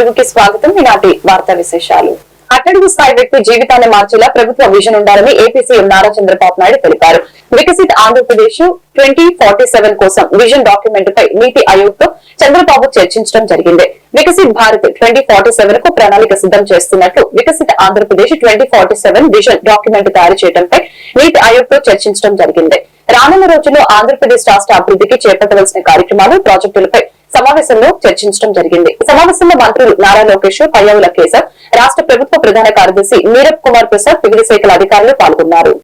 తెలుగుకి స్వాగతం. ఈనాటి వార్తా విశేషాలు. అట్టడుగు స్థాయి వ్యక్తి జీవితాన్ని మార్చేలా ప్రభుత్వ విజన్ ఉండాలని ఏపీ సీఎం నారా చంద్రబాబు నాయుడు తెలిపారు. Viksit Andhra Pradesh twenty forty seven కోసం విజన్ డాక్యుమెంట్ పై నీతి ఆయోగ్తో చంద్రబాబు చర్చించడం జరిగింది. వికసిత్ భారత్ ట్వంటీ ఫార్టీ సెవెన్కు ప్రణాళిక సిద్ధం చేస్తున్నట్లు Viksit Andhra Pradesh twenty forty seven vision document తయారు చేయడంపై నీతి ఆయోగ్తో చర్చించడం జరిగింది. రానున్న రోజుల్లో ఆంధ్రప్రదేశ్ రాష్ట్ర అభివృద్ధికి చేపట్టవలసిన కార్యక్రమాలు ప్రాజెక్టులపై సమావేశంలో చర్చించడం జరిగింది. సమావేశంలో మంత్రులు నారా లోకేష్ పయ్యావుల కేశవ్ రాష్ట్ర ప్రభుత్వ ప్రధాన కార్యదర్శి నీరబ్ కుమార్ ప్రసాద్ వివిధ శాఖల అధికారులు పాల్గొన్నారు.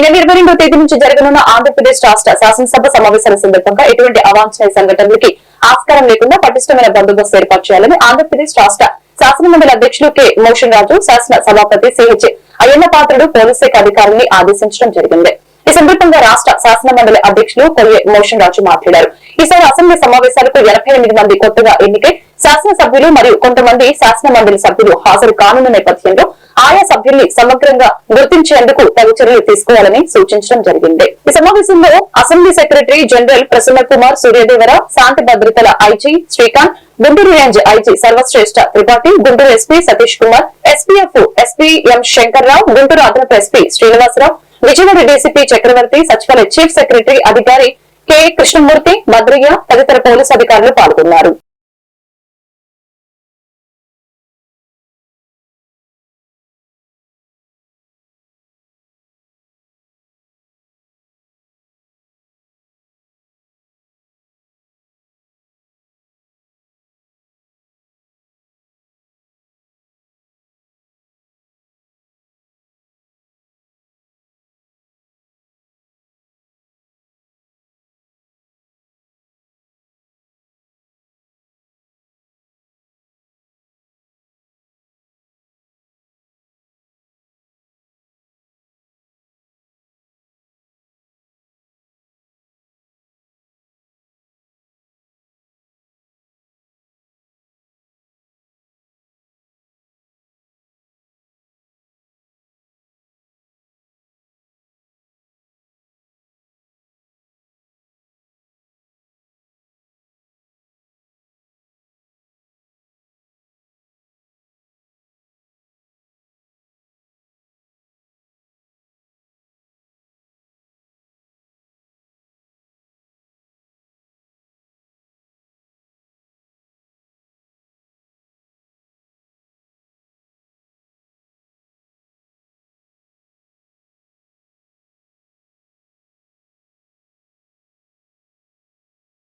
ఈ నెల ఇరవై రెండో తేదీ నుంచి జరగనున్న ఆంధ్రప్రదేశ్ రాష్ట్ర శాసనసభ సమావేశాల సందర్భంగా ఎటువంటి అవాంఛనీయ సంఘటనలకి ఆస్కారం లేకుండా పటిష్టమైన బందోబస్తు ఏర్పాటు చేయాలని ఆంధ్రప్రదేశ్ రాష్ట్ర శాసనమండలి అధ్యక్షులు కె. మోషన్ రాజు శాసన సభాపతి సిహెచ్ అయ్యన్న పాత్రుడు పోలీస్ శాఖ అధికారుల్ని ఆదేశించడం జరిగింది. ఈ సందర్భంగా రాష్ట్ర శాసన మండలి అధ్యక్షులు కొయ్యే మోషన్ రాజు మాట్లాడారు. ఈసారి అసెంబ్లీ సమావేశాలకు ఎనభై ఎనిమిది మంది కొత్తగా ఎన్నికై శాసనసభ్యులు మరియు కొంతమంది శాసన మండలి సభ్యులు హాజరు కానున్న నేపథ్యంలో ఆయా సభ్యుల్ని సమగ్రంగా గుర్తించేందుకు తగు చర్యలు తీసుకోవాలని సూచించడం జరిగింది. ఈ సమావేశంలో assembly secretary general Prasanna Kumar Suryadevara శాంతి భద్రతల IG Srikanth Guntur range IG Sarvashreshtha Tripathi Guntur SP Satish Kumar SPF SP M Shankar Rao Guntur అదనపు ఎస్పీ శ్రీనివాసరావు విజయవాడ డీసీపీ చక్రవర్తి సచివాలయ చీఫ్ సెక్రటరీ అధికారి కె కృష్ణమూర్తి భద్రయ్య తదితర పోలీసు అధికారులు పాల్గొన్నారు.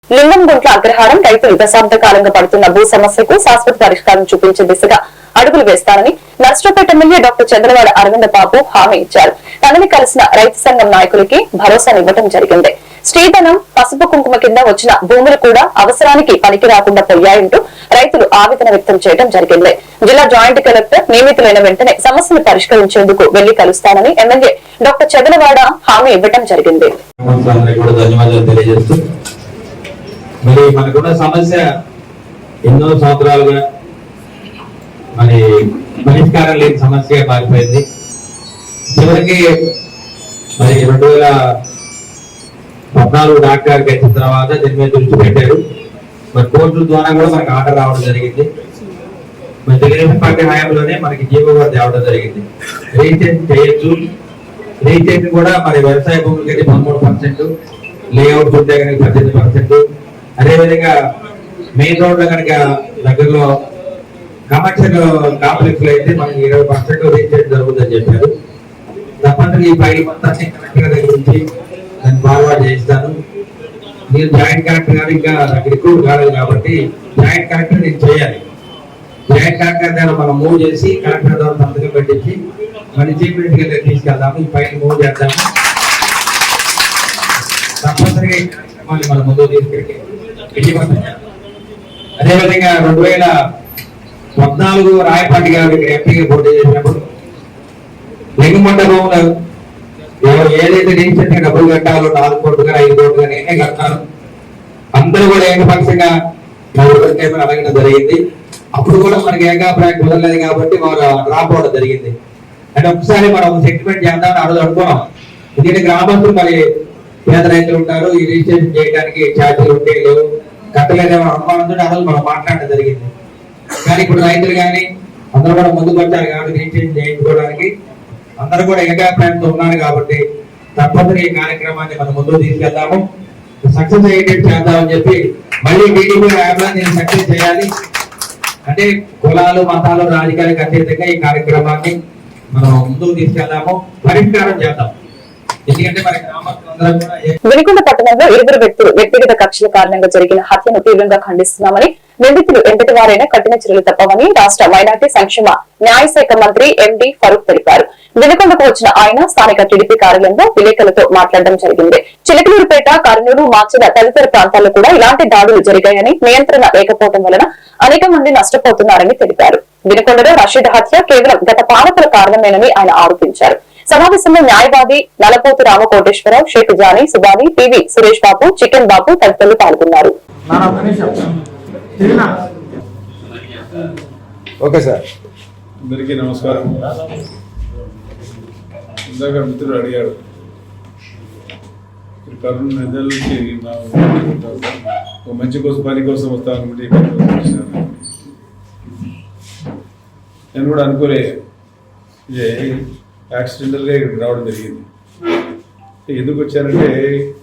లింగంగుంట్ల అగ్రహారం రైతులు దశాబ్ద కాలంగా పడుతున్న భూ సమస్యకు శాశ్వత పరిష్కారం చూపించే దిశగా అడుగులు వేస్తానని నర్సరావుపేట ఎమ్మెల్యే డాక్టర్ చంద్రవాడ అరవింద బాబు హామీ ఇచ్చారు. తనని కలిసిన రైతు సంఘం నాయకులకి భరోసానివ్వడం జరిగింది. శ్రీధనం పసుపు కుంకుమ కింద వచ్చిన భూములు కూడా అవసరానికి పనికి రాకుండా పోయాయంటూ రైతులు ఆవేదన వ్యక్తం చేయడం జరిగింది. జిల్లా జాయింట్ కలెక్టర్ నియమితులైన వెంటనే సమస్యను పరిష్కరించేందుకు వెళ్ళి కలుస్తానని ఎమ్మెల్యే డాక్టర్ చంద్రవాడ హామీ ఇవ్వడం జరిగింది అందరికీ కూడా ధన్యవాదాలు తెలియజేస్తూ మరి మనకున్న సమస్య ఎన్నో సంవత్సరాలుగా మరి పరిష్కారం లేని సమస్య మారిపోయింది. చివరికి మరి రెండు వేల పద్నాలుగు డాక్టర్ గచ్చిన తర్వాత దీని మీద దృష్టి పెట్టారు. మరి కోర్టుల ద్వారా కూడా మనకి ఆర్డర్ రావడం జరిగింది. మరి తెలుగుదేశం పార్టీ హయాంలోనే మనకి జీవో కూడా తేవడం జరిగింది. రీటెన్ చేయొచ్చు. రీటెన్ కూడా మరి వ్యవసాయ భూములకి పదమూడు పర్సెంట్ లేఅవుట్ ఉంటే కనుక పద్దెనిమిది పర్సెంట్ అదేవిధంగా మెయిన్ రోడ్లో కనుక దగ్గరలో కమర్షియల్ కాంప్లెక్స్లో అయితే మనకి ఇరవై పర్సెంట్ రీటెన్ జరుగుతుందని చెప్పారు. తప్పనిసరి ఈ ఫైల్ మొత్తాన్ని కలెక్టర్ దగ్గర నుంచి దాన్ని ఫార్వర్డ్ చేస్తాను మీరు జాయింట్ కలెక్టర్ గారు ఇంకా నాకు రిక్రూట్ కాలేదు కాబట్టి జాయింట్ కలెక్టర్ నేను చేయాలి. జాయింట్ కలెక్టర్ ద్వారా మనం మూవ్ చేసి కలెక్టర్ ద్వారా సంతకం పెట్టించి మన చీఫ్ మినిస్టర్ తీసుకెళ్దాము. ఈ ఫైల్ మూవ్ చేద్దాము. తప్పనిసరిగా ఈ కార్యక్రమాన్ని మనం ముందుకు తీసుకెళ్ళి అదేవిధంగా రెండు వేల పద్నాలుగు రాయపాటి గారు ఎంపీగా పోటీ చేసినప్పుడు లింగమండ ఎవరు ఏదైతే రీసెంట్ డబ్బులు కట్టాలో నాలుగు కోట్లు కానీ ఐదు కోట్లు కానీ నేనే కట్టాను అందరూ కూడా ఏకపక్షంగా మూడు పేపర్ అడగడం జరిగింది. అప్పుడు కూడా మనకి ఏకాభిప్రాయం కుదరలేదు కాబట్టి వారు డ్రాప్ అవడం జరిగింది. అంటే ఒకసారి మనం సెటిల్మెంట్ చేద్దామని అడుగు అనుకున్నాం. ఎందుకంటే గ్రామస్తులు మరి పేద రైతులు ఉంటారు ఈ రిజిస్ట్రేషన్ చేయడానికి ఛార్జీలు ఉంటే లేవు కట్టలేదేమో అనుమానంతో అసలు మనం మాట్లాడడం జరిగింది. కానీ ఇప్పుడు రైతులు కానీ అందరూ కూడా ముందుకు వచ్చారు కాబట్టి రిజిస్ట్రేషన్ చేయించుకోవడానికి. అందరూ కూడా ఏకాభిప్రాయంతో ఉన్నారు కాబట్టి తప్పనిసరి ఈ కార్యక్రమాన్ని మనం ముందుకు తీసుకెళ్దాము సక్సెస్ అయ్యేటట్టు చేద్దామని చెప్పి మళ్ళీ టీడీపీ యాప్లను నేను సక్సెస్ చేయాలి. అంటే కులాలు మతాలు రాజకీయాలకు అతీతంగా ఈ కార్యక్రమాన్ని మనం ముందుకు తీసుకెళ్దాము. పరిష్కారం చేద్దాం. వినుకొండ పట్టణంలో ఇరువురు వ్యక్తులు వ్యక్తిగత కక్షల కారణంగా జరిగిన హత్యను తీవ్రంగా ఖండిస్తున్నామని నిందితులు ఎంతటి వారైనా కఠిన చర్యలు తప్పవని రాష్ట్ర మైనార్టీ సంక్షేమ న్యాయశాఖ మంత్రి ఎండి ఫరూక్ తెలిపారు. వినుకొండకు వచ్చిన ఆయన స్థానిక టీడీపీ కార్యాలయంలో విలేకరులతో మాట్లాడడం జరిగింది. చిలకలూరుపేట కర్నూలు మార్చిన తదితర ప్రాంతాల్లో కూడా ఇలాంటి దాడులు జరిగాయని నియంత్రణ లేకపోవడం వలన అనేక మంది నష్టపోతున్నారని తెలిపారు. వినుకొండలో రషీద్ హత్య కేవలం గత పాలకుల కారణమేనని ఆయన ఆరోపించారు. సమావేశంలో న్యాయవాది నలపోతు రామకోటేశ్వరరావు షేక్ జానీ సుబాని పివి సురేష్ బాబు చికెన్ బాబు తదితరులు పాల్గొన్నారు. Okay sir. అందరికీ నమస్కారం. ఇందాక మిత్రుడు అడిగాడు కరోనా నుంచి ఒక మంచి కోసం పని కోసం వస్తా అనుకుంటే ఈ పని కోసం వచ్చినాను. నేను కూడా అనుకోలే. యాక్సిడెంటల్గా ఇక్కడికి రావడం జరిగింది. ఎందుకు వచ్చానంటే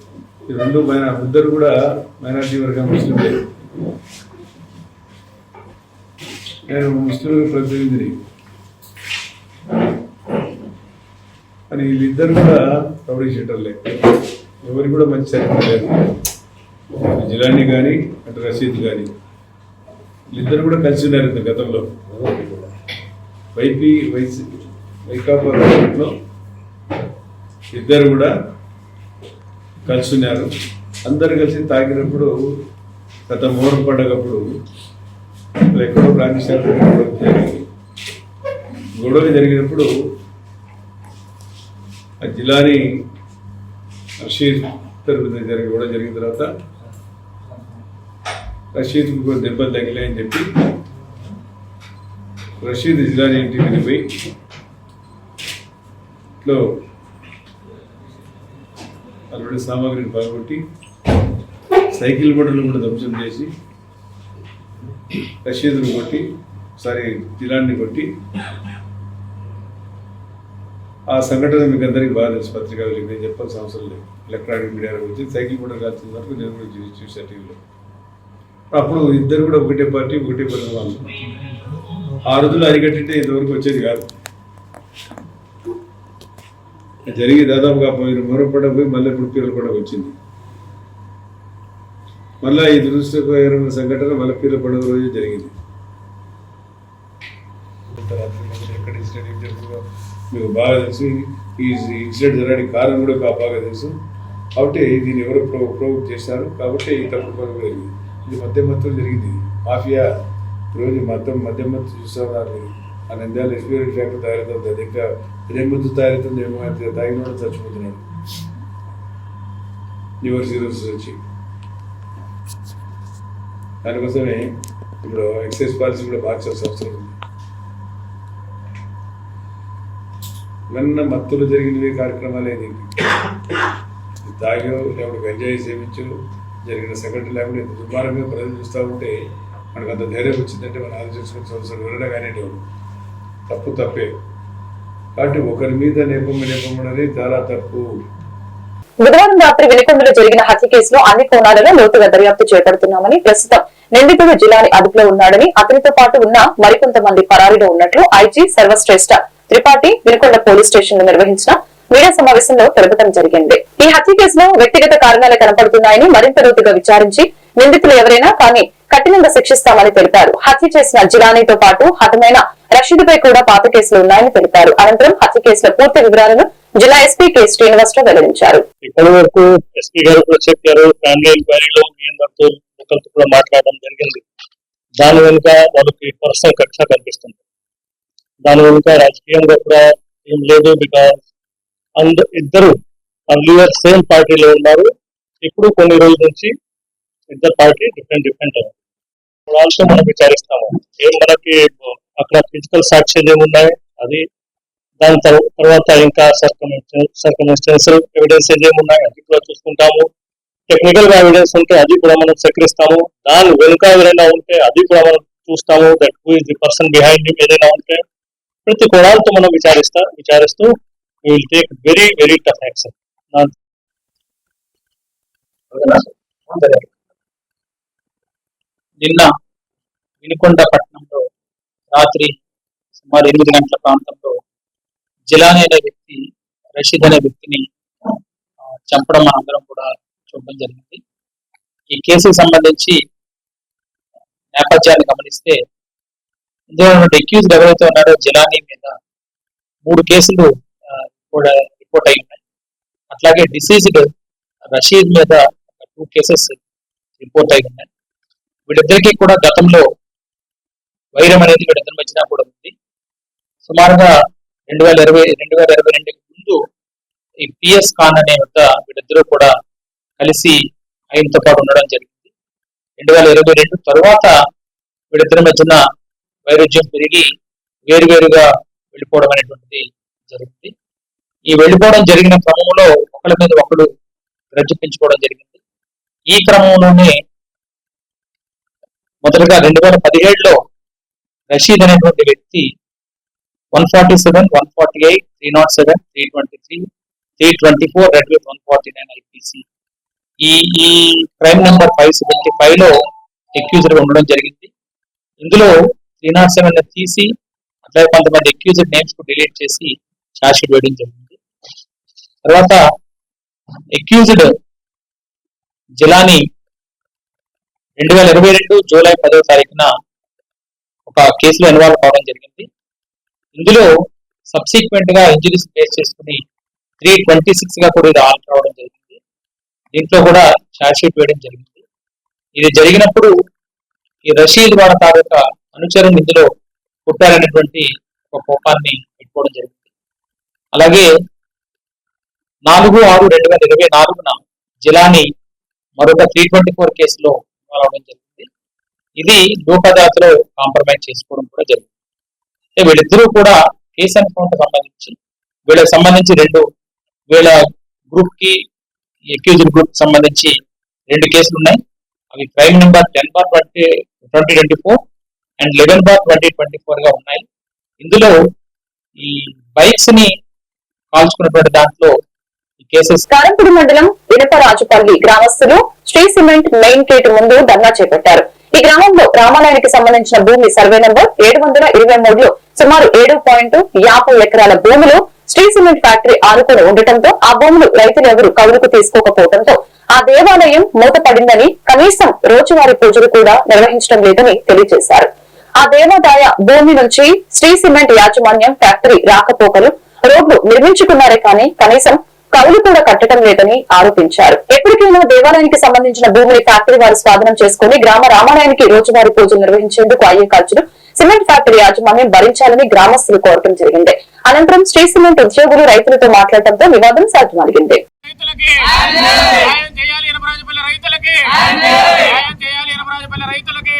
రెండు మైన ఇద్దరు కూడా మైనార్టీ వర్గం ముస్లింలే. నేను ముస్లిం ప్రతినిధిని. అని వీళ్ళిద్దరు కూడా రౌడీ షీటర్లే. ఎవరికి కూడా మంచి చరిత్ర లేదు. జిలాని కానీ అటు రషీద్ కానీ వీళ్ళిద్దరు కూడా కలిసి ఉన్నారు ఇంత గతంలో. వైపీ వైసీ వైకాపా ఇద్దరు కూడా కలిసి ఉన్నారు అందరు కలిసి తాగినప్పుడు గత మోరం పండగప్పుడు ఎక్కడో బ్రాంచ్ గొడవ జరిగింది గొడవ జరిగినప్పుడు ఆ జిల్లాని రషీద్ తరపున జరిగి గొడవ జరిగిన తర్వాత రషీద్కు కొన్ని దెబ్బలు తగిలాయని చెప్పి రషీద్ జిల్లాని ఇంటికి వెళ్ళిపోయి ఇంట్లో అటువంటి సామాగ్రిని పగబట్టి సైకిల్ మోటార్లు కూడా ధ్వంసం చేసి రషీదుని కొట్టి సారీ జిలాన్ని కొట్టి ఆ సంఘటన మీకు అందరికీ బాగా తెలుసు పత్రికా నేను చెప్పాల్సిన అవసరం లేదు. ఎలక్ట్రానిక్ మీడియాలో వచ్చి సైకిల్ కూడా కాల్చిన వరకు నేను కూడా చూసి చూసా టీవీలో. అప్పుడు ఇద్దరు కూడా ఒకటే పార్టీ ఒకటే పడిన వాళ్ళు ఆ రోజులు అరికట్టింటే ఇంతవరకు వచ్చేది కాదు. జరిగి దాదాపుగా పోయిన మూరపడ పోయి మళ్ళీ ఇప్పుడు పీర్ల పండుగ వచ్చింది. మళ్ళీ ఈ దురదృష్టకరమైన సంఘటన మళ్ళీ పీర్ల పండుగ రోజు జరిగింది. ఎక్కడ ఇన్సిడెంట్ ఏం జరుగుతుందో మీకు బాగా తెలుసు ఈ ఇన్సిడెంట్ జరగడానికి కారణం కూడా బాగా తెలుసు. కాబట్టి దీన్ని ఎవరు ప్రో ప్రోవోక్ చేశారు. కాబట్టి ఈ తప్పు పనులు జరిగింది. ఇది మధ్యమత్తులు జరిగింది. మాఫియా రోజు మొత్తం మధ్య మత్తు ఉన్నారు ఆ నంద్యాల ఎక్స్పీరియన్స్ ఫ్యాక్టరీ తయారవుతుంది ఇంకా మధ్యమత్తు తయారవుతుంది ఏమో అయితే తాగిన వాడు చచ్చిపోతున్నాడు. లివర్ సిరోసిస్ వచ్చి దానికోసమే ఇప్పుడు ఎక్సైజ్ పాలసీ కూడా మార్చాల్సిన అవసరం ఉంది. ఇవన్నీ మత్తులు జరిగినవి కార్యక్రమాలు దీనికి. తాగో లేకపోతే గంజాయి సేవించు జరిగిన సంఘటన లేకుండా ఇంత దుర్మార్గంగా ప్రజలు చూస్తూ ఉంటే మనకు అంత ధైర్యం వచ్చిందంటే మనం ఆలోచించుకునే అవసరం వినడం కానీ తప్పు తప్పే. కాబట్టి ఒకరి మీద నేపం నేపం చాలా తప్పు. బుధవారం రాత్రి వినుకొండలో జరిగిన హత్య కేసులో అన్ని కోణాలలో లోతుగా దర్యాప్తు చేపడుతున్నామని ప్రస్తుతం నిందితుడు జిల్లాని అదుపులో ఉన్నాడని అతనితో పాటు ఉన్న మరికొంతమంది పరారీలో ఉన్నట్లు ఐజీ సర్వశ్రేష్ఠ త్రిపాఠి వినుకొండ పోలీస్ స్టేషన్లో నిర్వహించిన మీడియా సమావేశంలో తెలపడం జరిగింది. ఈ హత్య కేసులో వ్యక్తిగత కారణాలు కనపడుతున్నాయని మరింత లోతుగా విచారించి నిందితులు ఎవరైనా కానీ కఠినంగా శిక్షిస్తామని తెలిపారు. హత్య చేసిన జిలానీతో పాటు హతమైన రషీద్పై కూడా పాత కేసులు ఉన్నాయని తెలిపారు. అనంతరం హత్య కేసుల పూర్తి వివరాలను జిల్లా ఎస్పీ కె శ్రీనివాసరావు వెల్లడించారు. ఇప్పటి వరకు ఎస్పీ గారు కూడా చెప్పారు ఫ్యామిలీ ఎంక్వైరీలో ఒకరితో కూడా మాట్లాడడం జరిగింది. దాని వెనుక వాళ్ళకి పర్సనల్ కక్ష కనిపిస్తుంది. దాని వెనుక రాజకీయంగా కూడా ఏం లేదు బికాస్ అండ్ ఇద్దరు అర్లియర్ సేమ్ పార్టీలో ఉన్నారు. ఇప్పుడు కొన్ని రోజుల నుంచి ఇద్దరు పార్టీ డిఫరెంట్ డిఫరెంట్ ఆల్సో మనం విచారిస్తాము. ఏం మనకి అక్కడ ఫిజికల్ సాక్ష్యాలు ఏమున్నాయి? అది దాని తర్వాత ఇంకా సర్కమిస్టెన్షియల్ ఎవిడెన్స్ ఏమున్నాయి? అది కూడా చూసుకుంటాము. టెక్నికల్గా ఎవిడెన్స్ ఉంటే అది కూడా మనం సేకరిస్తాము. దాని వెనుక ఏదైనా ఉంటే అది కూడా మనం చూస్తాము. That who is the person behind ఏదైనా ఉంటే ప్రతి కోణాలతో మనం విచారిస్తా విచారిస్తూ will take very very tough action నిన్న వినుకొండ పట్టణంలో రాత్రి సుమారు ఎనిమిది గంటల ప్రాంతంలో జిలాని అనే వ్యక్తి రషీద్ అనే వ్యక్తిని చంపడం మనందరం కూడా చూడడం జరిగింది. ఈ కేసుకు సంబంధించి నేపథ్యాన్ని గమనిస్తే ఇందులో ఎక్యూజ్డ్ ఎవరైతే ఉన్నారో జిలానీ మీద మూడు కేసులు కూడా రిపోర్ట్ అయి ఉన్నాయి. అట్లాగే డిసీజ్డ్ రషీద్ మీద టూ కేసెస్ రిపోర్ట్ అయి ఉన్నాయి. వీళ్ళిద్దరికీ కూడా గతంలో వైరం అనేది వీళ్ళిద్దరి మధ్యన కూడా ఉంది. సుమారుగా రెండు వేల ఇరవై రెండు వేల ఇరవై రెండుకి ముందు ఈ పిఎస్ ఖాన్ అనే వద్ద వీళ్ళిద్దరూ కూడా కలిసి ఆయనతో పాటు ఉండడం జరిగింది. రెండు వేల ఇరవై రెండు తర్వాత వీళ్ళిద్దరి మధ్యన వైరుధ్యం పెరిగి వేరువేరుగా వెళ్ళిపోవడం అనేటువంటిది జరిగింది. ఈ వెళ్ళిపోవడం జరిగిన క్రమంలో ఒకరి మీద ఒకడు గ్రడ్జి జరిగింది. ఈ క్రమంలోనే మొదటగా రెండు వేల పదిహేడులో రషీద్ అనేటువంటి వ్యక్తి one forty seven one forty eight three nought seven three twenty three three twenty four read with one forty nine IPC ఈ ఈ క్రైమ్ నెంబర్ ఫైవ్ సెవెంటీ ఫైవ్లో ఎక్యూజర్ ఉండడం జరిగింది. ఇందులో త్రీ నాట్ సెవెన్ తీసి అట్లాగే కొంతమంది ఎక్యూజర్ నేమ్స్కు డిలీట్ చేసి చార్జ్షీట్ వేయడం జరిగింది. తర్వాత ఎక్యూజ్డ్ జిలాని రెండు వేల ఇరవై రెండు జూలై పదో తారీఖున ఒక కేసులో ఇన్వాల్వ్ కావడం జరిగింది. ఇందులో సబ్సిక్వెంట్గా ఇంజరీస్ ఫేస్ చేసుకుని త్రీ ట్వంటీ సిక్స్గా కూడా ఇది ఆల్ రావడం జరిగింది. దీంట్లో కూడా షార్ట్షీట్ వేయడం జరిగింది. ఇది జరిగినప్పుడు ఈ రషీద్ వాళ్ళ తాలూకా అనుచరులు ఇందులో పుట్టారనేటువంటి ఒక కోపాన్ని పెట్టుకోవడం జరిగింది. అలాగే నాలుగు ఆరు రెండు వేల ఇరవై నాలుగున జిలాని మరొక త్రీ ట్వంటీ ఫోర్ కేసులో ఇన్వాల్వ్ అవడం జరిగింది. ఇది దూపదాతలో కాంప్రమైజ్ చేసుకోవడం కూడా జరిగింది. అంటే వీళ్ళిద్దరూ కూడా కేసు ఎన్కౌంటర్ సంబంధించి వీళ్ళకి సంబంధించి రెండు వీళ్ళ గ్రూప్కి అక్యూజ్డ్ గ్రూప్ సంబంధించి రెండు కేసులు ఉన్నాయి. అవి crime number ten bar twenty twenty twenty four and eleven bar twenty twenty ఫోర్గా ఉన్నాయి. ఇందులో ఈ బైక్స్ని కాల్చుకున్నటువంటి దాంట్లో ఈ కారంపూడి మండలం ఇనపరాజుపల్లి గ్రామస్తులు శ్రీ సిమెంట్ మెయిన్ గేట్ ముందు ధర్నా చేపట్టారు. ఈ గ్రామంలో రామాలయానికి సంబంధించిన భూమి సర్వే నంబర్ ఏడు వందల ఇరవై మూడులో సుమారు ఏడు పాయింట్ యాభై ఎకరాల భూములు శ్రీ సిమెంట్ ఫ్యాక్టరీ ఆనుకుని ఉండటంతో ఆ భూములు రైతులు ఎవరు కౌలుకు తీసుకోకపోవడంతో ఆ దేవాలయం మూతపడిందని కనీసం రోజువారీ పూజలు కూడా నిర్వహించడం లేదని తెలియజేశారు. ఆ దేవాదాయ భూమి నుంచి శ్రీ సిమెంట్ యాజమాన్యం ఫ్యాక్టరీ రాకపోకలు రోడ్లు నిర్మించుకున్నారే కానీ కనీసం కళ్ళు కూడా కట్టడం లేదని ఆరోపించారు. ఎప్పటికైనా దేవాలయానికి సంబంధించిన భూమిని ఫ్యాక్టరీ వారు స్వాధీనం చేసుకుని గ్రామ రామాలయానికి రోజువారీ పూజలు నిర్వహించేందుకు అయ్యే ఖర్చులు సిమెంట్ ఫ్యాక్టరీ యాజమాన్యం భరించాలని గ్రామస్తులు కోరటం జరిగింది. అనంతరం శ్రీ సిమెంట్ ఉద్యోగులు రైతులతో మాట్లాడటంతో వివాదం సాధ్యమలిగింది రైతులకి. న్యాయం చేయాలి ఎనపరాజపల్లి రైతులకి. న్యాయం చేయాలి ఎనపరాజపల్లి రైతులకి.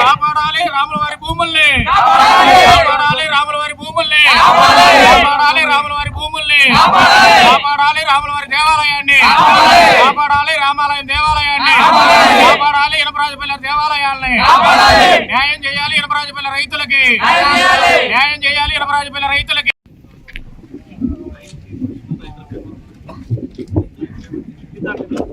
కాపాడాలి రాముల వారి భూముల్ని. కాపాడాలి రాముల వారి భూముల్ని. కాపాడాలి రాముల వారి భూముల్ని. కాపాడాలి రాముల వారి దేవాలయాన్ని. కాపాడాలి రామాలయం దేవాలయాన్ని. కాపాడాలి ఎనపరాజపల్లి దేవాలయాల్ని. న్యాయం చేయాలి ఎనపరాజపల్లి రైతులకి. న్యాయం చేయాలి. ఎనపరాజపల్లి రైతులకి కాదు కాదు అది సీఎం మీరు ఆ భూమిని ఏం చేయండి అంటే మీ పేరు మీద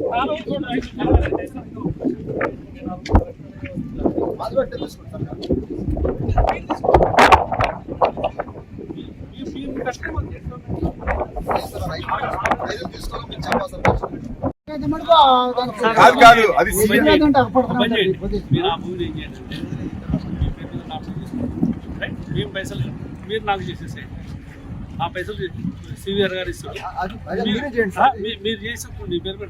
ట్రాన్స్ఫర్ చేసుకోండి రైట్? మేము పైసలు మీరు నాకు చేసేసేయండి. ఆ పైసలు సివిఆర్ గారు ఇస్తారు. మీరు- ఆ, మీ- పేరు మీద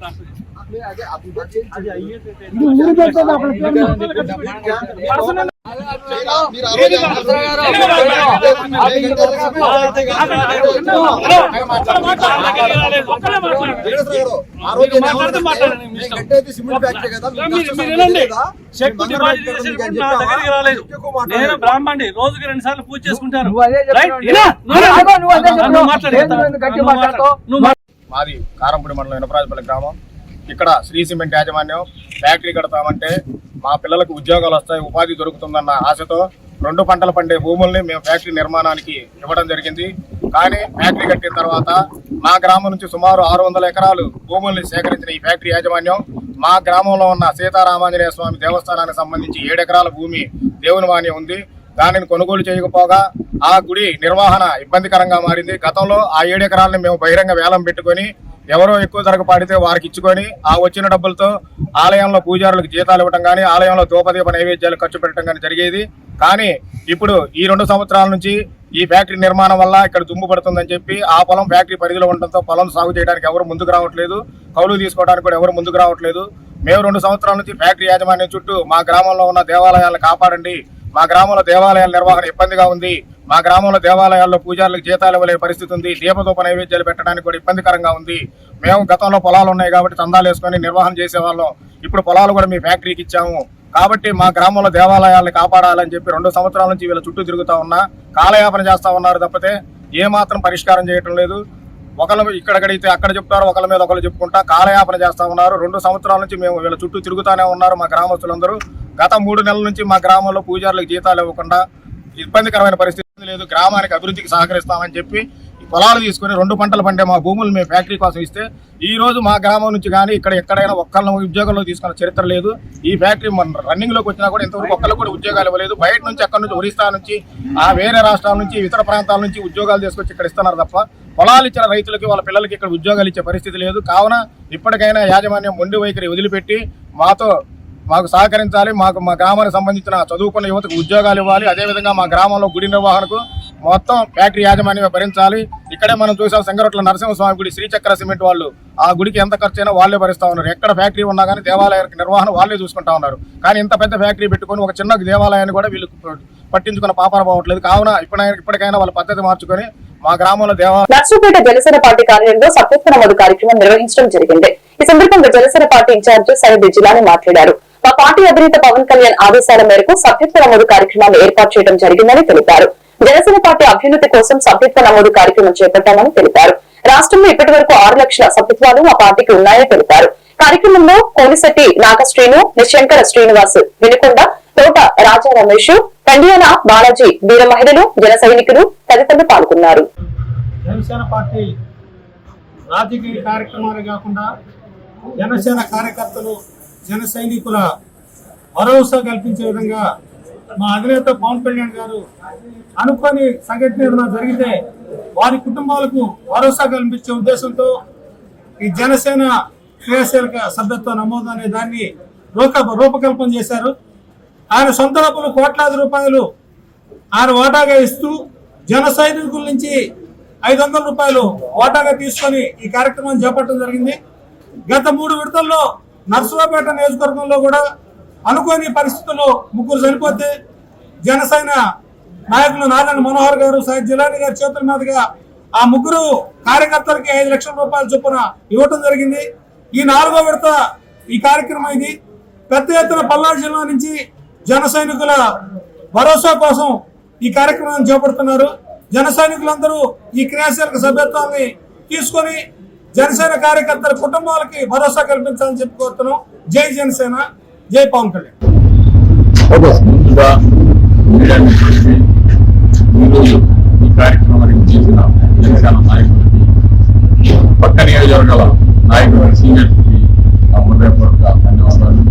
ఇది ఊరు అక్కడ నేను బ్రాహ్మణి రోజుకి రెండు సార్లు పూజ చేసుకుంటాను మాట్లాడు. మాది కారంపూడి మండలం ఇనపరాజపల్లి గ్రామం ఇక్కడ శ్రీ సిమెంట్ యాజమాన్యం ఫ్యాక్టరీ కడతామంటే మా పిల్లలకు ఉద్యోగాలు వస్తాయి ఉపాధి దొరుకుతుందన్న ఆశతో రెండు పంటలు పండే భూముల్ని మేము ఫ్యాక్టరీ నిర్మాణానికి ఇవ్వడం జరిగింది. కానీ ఫ్యాక్టరీ కట్టిన తర్వాత మా గ్రామం నుంచి సుమారు ఆరు వందల ఎకరాలు భూముల్ని సేకరించిన ఈ ఫ్యాక్టరీ యాజమాన్యం మా గ్రామంలో ఉన్న సీతారామాంజనేయ స్వామి దేవస్థానానికి సంబంధించి ఏడు ఎకరాల భూమి దేవుని వాణి ఉంది. దానిని కొనుగోలు చేయకపోగా ఆ గుడి నిర్వహణ ఇబ్బందికరంగా మారింది. గతంలో ఆ ఏడు ఎకరాలను మేము బహిరంగ వేలం పెట్టుకొని ఎవరో ఎక్కువ ధరకు పాడితే వారికి ఇచ్చుకొని ఆ వచ్చిన డబ్బులతో ఆలయంలో పూజారులకు జీతాలు ఇవ్వడం కానీ ఆలయంలో దూపదీప నైవేద్యాలు ఖర్చు పెట్టడం కానీ జరిగేది. కానీ ఇప్పుడు ఈ రెండు సంవత్సరాల నుంచి ఈ ఫ్యాక్టరీ నిర్మాణం వల్ల ఇక్కడ దుమ్ము పడుతుందని చెప్పి ఆ పొలం ఫ్యాక్టరీ పరిధిలో ఉండడంతో పొలం సాగు చేయడానికి ఎవరు ముందుకు రావట్లేదు. కౌలు తీసుకోవడానికి కూడా ఎవరు ముందుకు రావట్లేదు. మేము రెండు సంవత్సరాల నుంచి ఫ్యాక్టరీ యాజమాన్యం చుట్టూ మా గ్రామంలో ఉన్న దేవాలయాలను కాపాడండి. మా గ్రామంలో దేవాలయాల నిర్వహణ ఇబ్బందిగా ఉంది. మా గ్రామంలో దేవాలయాల్లో పూజారులకు జీతాలు ఇవ్వలే పరిస్థితి ఉంది. దీపదూప నైవేద్యాలు పెట్టడానికి కూడా ఇబ్బందికరంగా ఉంది. మేము గతంలో పొలాలు ఉన్నాయి కాబట్టి చందాలు వేసుకొని నిర్వహణ చేసేవాళ్ళం. ఇప్పుడు పొలాలు కూడా మీ ఫ్యాక్టరీకి ఇచ్చాము. కాబట్టి మా గ్రామంలో దేవాలయాలను కాపాడాలని చెప్పి రెండు సంవత్సరాల నుంచి వీళ్ళ చుట్టూ తిరుగుతూ ఉన్నా కాలయాపన చేస్తూ ఉన్నారు తప్పితే ఏ మాత్రం పరిష్కారం చేయటం లేదు. ఒకళ్ళు ఇక్కడ అడిగితే అక్కడ చెప్తారు ఒకళ్ళ మీద ఒకళ్ళు చెప్పుకుంటా కాలయాపన చేస్తా ఉన్నారు. రెండు సంవత్సరాల నుంచి మేము వీళ్ళ చుట్టూ తిరుగుతానే ఉన్నారు మా గ్రామస్తులందరూ. గత మూడు నెలల నుంచి మా గ్రామంలో పూజారులకు జీతాలు ఇవ్వకుండా ఇబ్బందికరమైన పరిస్థితి లేదు. గ్రామానికి అభివృద్ధికి సహకరిస్తామని చెప్పి పొలాలు తీసుకుని రెండు పంటలు పండే మా భూములు మేము ఫ్యాక్టరీ కోసం ఇస్తే ఈ రోజు మా గ్రామం నుంచి కానీ ఇక్కడ ఎక్కడైనా ఒక్కళ్ళ ఉద్యోగంలో తీసుకున్న చరిత్ర లేదు. ఈ ఫ్యాక్టరీ మన రన్నింగ్లోకి వచ్చినా కూడా ఇంతవరకు ఒక్కళ్ళు కూడా ఉద్యోగాలు ఇవ్వలేదు. బయట నుంచి అక్కడ నుంచి ఒరిస్సా నుంచి ఆ వేరే రాష్ట్రాల నుంచి ఇతర ప్రాంతాల నుంచి ఉద్యోగాలు తీసుకొచ్చి ఇక్కడ ఇస్తున్నారు తప్ప పొలాలు ఇచ్చిన రైతులకి వాళ్ళ పిల్లలకి ఇక్కడ ఉద్యోగాలు ఇచ్చే పరిస్థితి లేదు. కావున ఇప్పటికైనా యాజమాన్యం మొండి వైఖరి వదిలిపెట్టి మాతో మాకు సహకరించాలి. మాకు మా గ్రామానికి సంబంధించిన చదువుకున్న యువతకు ఉద్యోగాలు ఇవ్వాలి. అదేవిధంగా మా గ్రామంలో గుడి నిర్వహణకు మొత్తం ఫ్యాక్టరీ యాజమాన్యమే భరించాలి. ఇక్కడే మనం చూసాం సంగరట్ల నరసింహస్వామి గుడి శ్రీచక్ర సిమెంట్ వాళ్ళు. ఆ గుడికి ఎంత ఖర్చు అయినా వాళ్ళే భరిస్తూ ఉన్నారు. ఎక్కడ ఫ్యాక్టరీ ఉన్నా కానీ దేవాలయ నిర్వహణ వాళ్ళే చూసుకుంటా ఉన్నారు. కానీ ఇంత పెద్ద ఫ్యాక్టరీ పెట్టుకొని ఒక చిన్న దేవాలయాన్ని కూడా వీళ్ళు పట్టించుకున్న పాపార పోవట్లేదు. కావున ఇప్పుడైనా ఇప్పటికైనా వాళ్ళ పద్ధతి మార్చుకొని మా గ్రామంలో దేవాలయం నర్సుపేట జనసేన పార్టీ కార్యాలయంలో సత్యత్వ నమోదు కార్యక్రమం నిర్వహించడం జరిగింది. ఈ సందర్భంగా జనసేన పార్టీ ఇన్ఛార్జ్ సైడ్ జిల్లాని మాట్లాడారు. మా పార్టీ అధినేత పవన్ కళ్యాణ్ ఆదేశాల మేరకు సభ్యత్వ నమోదు కార్యక్రమాన్ని ఏర్పాటు చేయడం జరిగిందని తెలిపారు. జనసేన పార్టీ అభ్యున్నతి కోసం సభ్యత్వ నమోదు కార్యక్రమం చేపట్టామని తెలిపారు. రాష్ట్రంలో ఇప్పటి వరకు ఆరు లక్షల సభ్యత్వాలు మా పార్టీకి ఉన్నాయని తెలిపారు. కార్యక్రమంలో కోలిశెట్టి నాగశ్రీను నిశంకర శ్రీనివాస్ వినుకొండ తోట రాజా రమేష్ కండియాల బాలాజీ వీర మహిళలు జన సైనికులు తదితరులు పాల్గొన్నారు. జనసేన పార్టీ రాజకీయ కార్యక్రమాలు కాకుండా జనసేన కార్యకర్తలు జన సైనికుల భరోసా కల్పించే విధంగా మా అధినేత పవన్ కళ్యాణ్ గారు అనుకోని సంఘటన ఏదైనా జరిగితే వారి కుటుంబాలకు భరోసా కల్పించే ఉద్దేశంతో ఈ జనసేన క్రియాశీలక సభ్యత్వ నమోదు అనే దాన్ని రూప రూపకల్పన చేశారు. ఆయన సొంత డబ్బులు కోట్లాది రూపాయలు ఆయన వాటాగా ఇస్తూ జన సైనికుల నుంచి ఐదు వందల రూపాయలు వాటాగా తీసుకొని ఈ కార్యక్రమం చేపట్టడం జరిగింది. గత మూడు విడతల్లో నర్సరావుపేట నియోజకవర్గంలో కూడా అనుకోని పరిస్థితుల్లో ముగ్గురు చనిపోతే జనసేన నాయకులు నారాయణ మనోహర్ గారు సైద్ జిలాని గారి చేతుల మీదుగా ఆ ముగ్గురు కార్యకర్తలకి ఐదు లక్షల రూపాయల చొప్పున ఇవ్వటం జరిగింది. ఈ నాలుగో విడత ఈ కార్యక్రమం ఇది. పెద్ద ఎత్తున పల్నాడు జిల్లా నుంచి జన సైనికుల భరోసా కోసం ఈ కార్యక్రమాన్ని చేపడుతున్నారు. జన సైనికులందరూ ఈ క్రియాశీలక సభ్యత్వాన్ని తీసుకొని జనసేన కార్యకర్తల కుటుంబాలకి భరోసా కల్పించాలని చెప్పుకోతున్నాం జై జనసేన. జై పవన్ కళ్యాణ్. ముందుగా మీడియా ఈరోజు ఈ కార్యక్రమానికి చేసిన జనసేన నాయకులకి పక్క నియోజకవర్గాల నాయకుల సీనియర్కి నా హృదయపూర్వక ధన్యవాదాలు.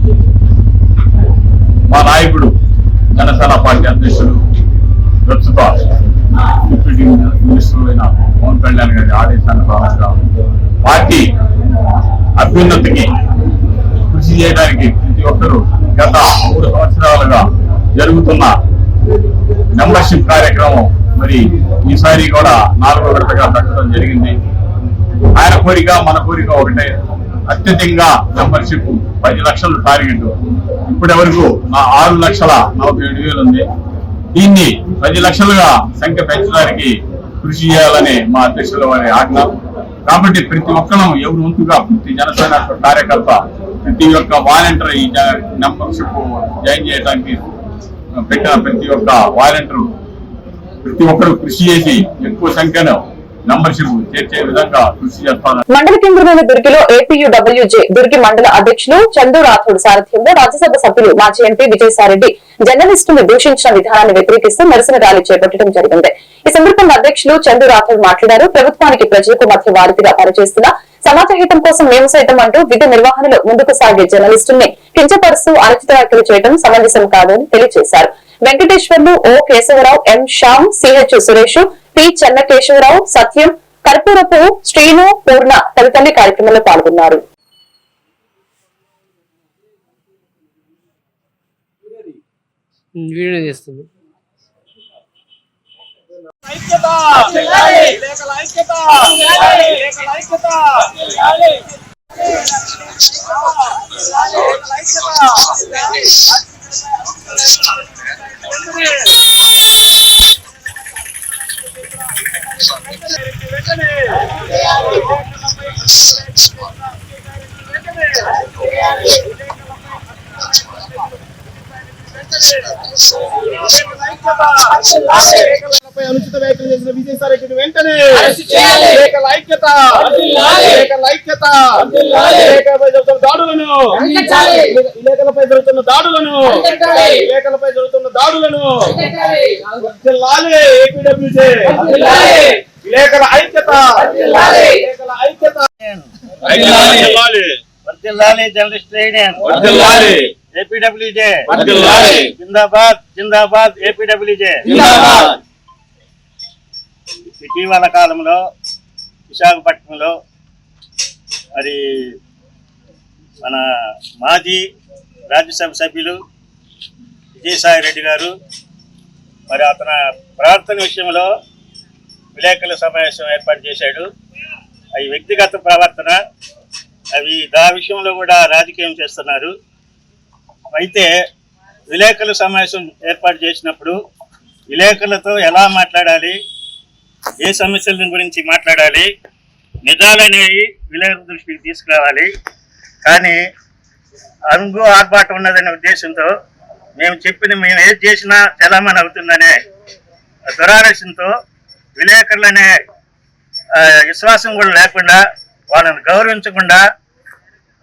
మా నాయకుడు జనసేన పార్టీ అధ్యక్షుడు ప్రస్తుత డిప్యూటీ మినిస్టర్ అయిన పవన్ కళ్యాణ్ గారి ఆదేశానుసారంగా పార్టీ అభ్యున్నతికి కృషి చేయడానికి ప్రతి ఒక్కరూ గత మూడు సంవత్సరాలుగా జరుగుతున్న మెంబర్షిప్ కార్యక్రమం. మరి ఈసారి కూడా నాలుగో విడతగా పెట్టడం జరిగింది. ఆయన కోరిక మన కోరిక ఒకటే. అత్యధికంగా మెంబర్షిప్ పది లక్షలు టార్గెట్ ఇప్పటి వరకు నా ఆరు లక్షల నలభై ఏడు వేలు ఉంది. దీన్ని పది లక్షలుగా సంఖ్య పెంచడానికి కృషి చేయాలని మా అధ్యక్షుల వారి ఆజ్ఞ. కాబట్టి ప్రతి ఒక్కరం ఎవరు వంతుగా ప్రతి జనసేన కార్యకర్త ప్రతి ఒక్క వాలంటీర్ ఈ మెంబర్షిప్ జాయిన్ చేయడానికి పెట్టిన ప్రతి ఒక్క వాలంటీర్ ప్రతి ఒక్కరు కృషి చేసి ఎక్కువ సంఖ్యలో మెంబర్షిప్ మండల కేంద్రమైన దుర్గిలో ఏపీయూడబ్ల్యూజే దుర్గి మండల అధ్యక్షులు చందు రాథోడ్ సారథ్యంలో రాజ్యసభ సభ్యులు మాజీ ఎంపీ విజయసాయిరెడ్డి జర్నలిస్టులు దూషించిన విధానాన్ని వ్యతిరేకిస్తూ నిరసన ర్యాలీ చేపట్టడం జరిగింది. ఈ సందర్భంగా అధ్యక్షులు చందు రాథోడ్ మాట్లాడారు. ప్రభుత్వానికి ప్రజలకు మధ్య వారధిగా పనిచేస్తున్న సమాజ హితం కోసం మేము సైతం అంటూ విధి నిర్వహణలో ముందుకు సాగే జర్నలిస్టుల్ని కించపరుస్తూ అనుచిత వ్యాఖ్యలు చేయడం సమంజసం కాదని తెలియజేశారు. Venkateswarlu O Kesavarao M Shyam CH Suresh P Chennakesavarao Satyam Karpurapu Srinu Purna తదితరులు కార్యక్రమంలో పాల్గొన్నారు. వీడియో చేస్తుంది. పై అనుచిత వ్యాఖ్యలు చేసిన విజయసాయి రెడ్డిని వెంటనే ఐక్యత ఐక్యత దాడులను లేఖలపై జరుగుతున్న దాడులను లేఖలపై జరుగుతున్న దాడులను ఏపీడబ్ల్యూజే. లేఖల ఐక్యత ఐక్యత. Journalist union. ఏపీడబ్ల్యూజే. జిందాబాద్ జిందాబాద్ ఏపీడబ్ల్యూజే. ఇటీవల కాలంలో విశాఖపట్నంలో మరి మన మాజీ రాజ్యసభ సభ్యులు విజయసాయి రెడ్డి గారు మరి అతని ప్రవర్తన విషయంలో విలేకరుల సమావేశం ఏర్పాటు చేశాడు. అవి వ్యక్తిగత ప్రవర్తన అవి దా విషయంలో కూడా రాజకీయం చేస్తున్నారు. అయితే విలేకరుల సమావేశం ఏర్పాటు చేసినప్పుడు విలేకరులతో ఎలా మాట్లాడాలి ఏ సమస్యల గురించి మాట్లాడాలి నిజాలనేవి విలేకరుల దృష్టికి తీసుకురావాలి. కానీ అంగు ఆర్భాటం ఉన్నదనే ఉద్దేశంతో మేము చెప్పిన మేము ఏది చేసినా చలామణి అవుతుందనే దురాలోచనతో విలేకరులనే విశ్వాసం కూడా లేకుండా వాళ్ళని గౌరవించకుండా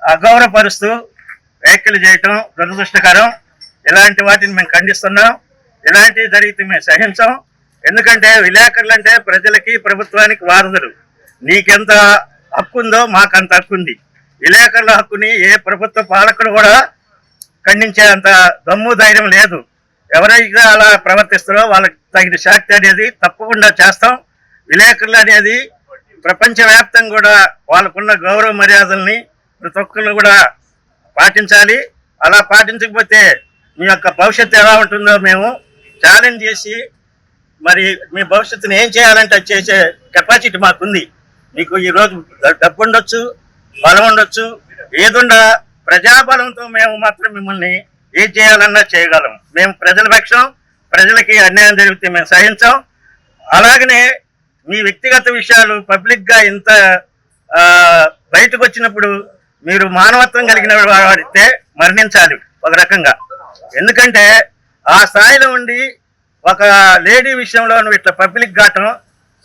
అగౌరవపరుస్తూ వ్యాఖ్యలు చేయటం దురదృష్టకరం. ఇలాంటి వాటిని మేము ఖండిస్తున్నాం. ఇలాంటివి జరిగితే మేము సహించాం. ఎందుకంటే విలేకరులు అంటే ప్రజలకి ప్రభుత్వానికి వారధులు. నీకెంత హక్కు ఉందో మాకంత హక్కు ఉంది విలేకరుల హక్కుని ఏ ప్రభుత్వ పాలకుడు కూడా ఖండించే అంత దమ్ము ధైర్యం లేదు. ఎవరైతే అలా ప్రవర్తిస్తారో వాళ్ళకి తగిన శాక్తి అనేది తప్పకుండా చేస్తాం. విలేకరులు అనేది ప్రపంచవ్యాప్తంగా కూడా వాళ్ళకున్న గౌరవ మర్యాదల్ని ప్రతి ఒక్కరు కూడా పాటించాలి. అలా పాటించకపోతే మీ యొక్క భవిష్యత్తు ఎలా ఉంటుందో మేము ఛాలెంజ్ చేసి మరి మీ భవిష్యత్తుని ఏం చేయాలంటే చేసే కెపాసిటీ మాకుంది. మీకు ఈరోజు డబ్బు ఉండొచ్చు బలం ఉండొచ్చు. ఏదుండా ప్రజాబలంతో మేము మాత్రం మిమ్మల్ని ఏం చేయాలన్నా చేయగలం. మేము ప్రజల పక్షం ప్రజలకి అన్యాయం జరిగితే మేము సహించాం. అలాగనే మీ వ్యక్తిగత విషయాలు పబ్లిక్గా ఇంత బయటకు వచ్చినప్పుడు మీరు మానవత్వం కలిగిన వాడితే మరణించాలి ఒక రకంగా. ఎందుకంటే ఆ స్థాయిలో ఉండి ఒక లేడీ విషయంలో నువ్వు ఇట్లా పబ్లిక్ గాటం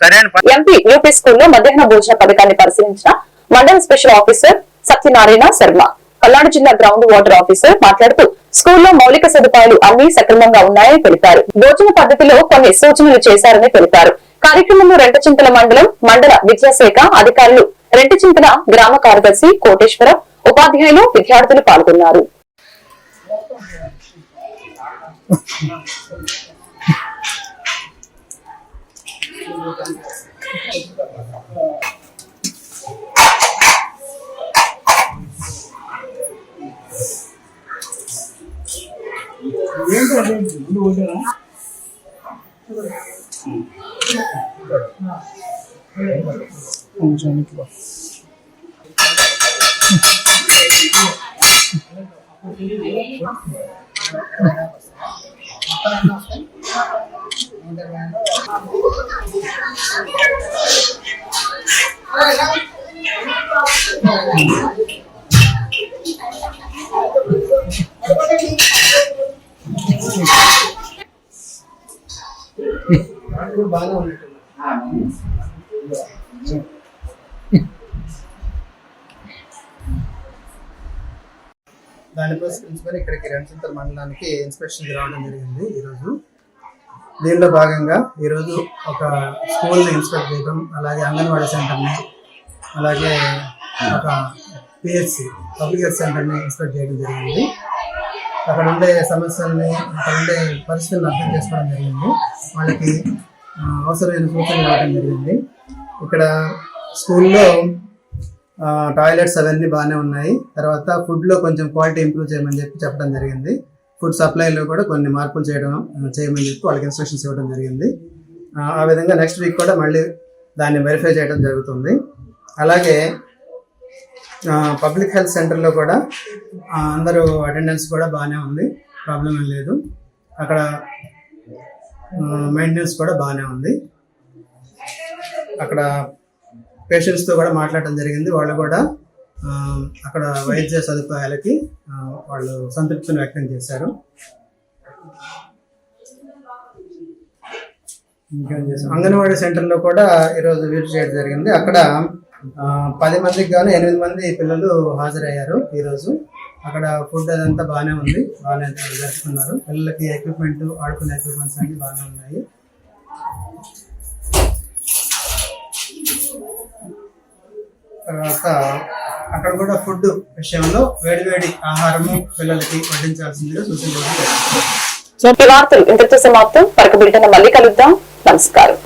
సరైన ఎంపీ యూపీ స్కూల్లో మధ్యాహ్న భోజన పథకాన్ని పరిశీలించిన మండల స్పెషల్ ఆఫీసర్ సత్యనారాయణ శర్మ పల్నాడు జిల్లా గ్రౌండ్ వాటర్ ఆఫీసర్ మాట్లాడుతూ స్కూల్లో మౌలిక సదుపాయాలు అన్ని సక్రమంగా ఉన్నాయని తెలిపారు. భోజన పద్ధతిలో కొన్ని సూచనలు చేశారని తెలిపారు. కార్యక్రమంలో రెంటచింతల మండలం మండల విద్యాశాఖ అధికారులు రెడ్డి చింతల గ్రామ కార్యదర్శి కోటేశ్వర ఉపాధ్యాయులు విద్యార్థులు పాల్గొన్నారు. 공주니까. బాగా ఉన్నట్టు దానిపై ప్రిన్సిపల్ ఇక్కడికి రణచింతల మండలానికి ఇన్స్పెక్షన్ రావడం జరిగింది ఈరోజు. దీనిలో భాగంగా ఈరోజు ఒక స్కూల్ని ఇన్స్పెక్ట్ చేయడం అలాగే అంగన్వాడీ సెంటర్ని అలాగే ఒక పిహెచ్సి పబ్లిక్ హెల్త్ సెంటర్ని ఇన్స్పెక్ట్ చేయడం జరిగింది. అక్కడ ఉండే సమస్యల్ని అక్కడ ఉండే పరిస్థితులను అర్థం చేసుకోవడం జరిగింది. వాళ్ళకి అవసరమైన సూచనలు ఇవ్వడం జరిగింది. ఇక్కడ స్కూల్లో టాయిలెట్స్ అవన్నీ బాగానే ఉన్నాయి. తర్వాత ఫుడ్లో కొంచెం క్వాలిటీ ఇంప్రూవ్ చేయమని చెప్పి చెప్పడం జరిగింది. ఫుడ్ సప్లైలో కూడా కొన్ని మార్పులు చేయడం చేయమని చెప్పి వాళ్ళకి ఇన్స్ట్రక్షన్స్ ఇవ్వడం జరిగింది. ఆ, విధంగా నెక్స్ట్ వీక్ కూడా మళ్ళీ దాన్ని వెరిఫై చేయడం జరుగుతుంది. అలాగే పబ్లిక్ హెల్త్ సెంటర్లో కూడా అందరూ అటెండెన్స్ కూడా బాగానే ఉంది. ప్రాబ్లం ఏం లేదు. అక్కడ మెయింటెనెన్స్ కూడా బాగానే ఉంది. అక్కడ పేషెంట్స్తో కూడా మాట్లాడడం జరిగింది. వాళ్ళు కూడా అక్కడ వైద్య సదుపాయాలకి వాళ్ళు సంతృప్తిని వ్యక్తం చేశారు. ఇంకేం చేశాం? అంగన్వాడీ సెంటర్లో కూడా ఈరోజు విజిట్ చేయడం జరిగింది. అక్కడ పది మందికి గాను ఎనిమిది మంది పిల్లలు హాజరయ్యారు ఈరోజు. అక్కడ ఫుడ్ అదంతా బాగానే ఉంది. బాగానే జరుపుకున్నారు. పిల్లలకి ఎక్విప్మెంట్ ఆడుకునే ఎక్విప్మెంట్స్ అన్ని బాగానే ఉన్నాయి. తర్వాత అక్కడ కూడా ఫుడ్ విషయంలో వేడివేడి ఆహారము పిల్లలకి వడ్డించాల్సిందిగా సూచించారు ఈ వార్తలు. ఇంతటితో సమాప్తం. మరొక బిల్టన్ మళ్ళీ కలుద్దాం. నమస్కారం.